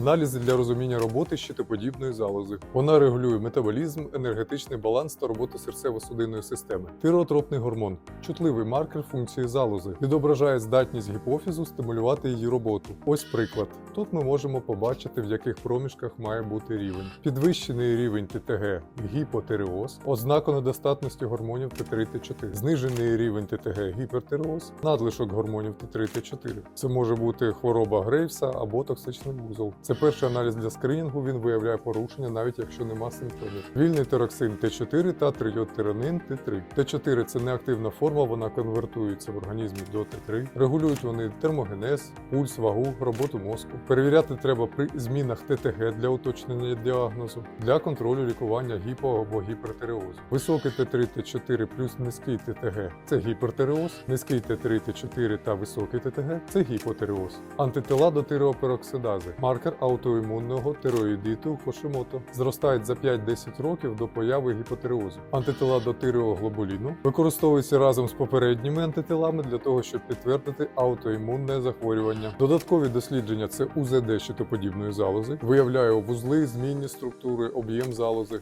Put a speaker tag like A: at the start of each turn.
A: Аналізи для розуміння роботи щитоподібної залози. Вона регулює метаболізм, енергетичний баланс та роботу серцево-судинної системи. Тиреотропний гормон чутливий маркер функції залози, відображає здатність гіпофізу стимулювати її роботу. Ось приклад. Тут ми можемо побачити, в яких проміжках має бути рівень. Підвищений рівень ТТГ гіпотиреоз, ознака недостатності гормонів Т3 Т4. Знижений рівень ТТГ гіпертиреоз, надлишок гормонів Т3 Т4. Це може бути хвороба Грейвса або токсичний вузол. Це перший аналіз для скринінгу. Він виявляє порушення, навіть якщо нема симптомів. Вільний тероксин Т4 та трийодтиранин Т3. Т4 це неактивна форма, вона конвертується в організмі до Т3. Регулюють вони термогенез, пульс, вагу, роботу мозку. Перевіряти треба при змінах ТТГ для уточнення діагнозу, для контролю лікування гіпо або гіпертиреозу. Високий Т3 Т4 плюс низький ТТГ це гіпертиреоз, низький Т3 Т4 та високий ТТГ це гіпотиреоз. Антитила до тиреопероксидази, маркер аутоімунного тироїдиту Хошимото, зростають за 5-10 років до появи гіпотиреозу. Антитила до тиреоглобуліну використовуються разом з попередніми антителами для того, щоб підтвердити аутоімунне захворювання. Додаткові дослідження це УЗД щитоподібної залози, виявляє вузли, змінні структури, об'єм залози.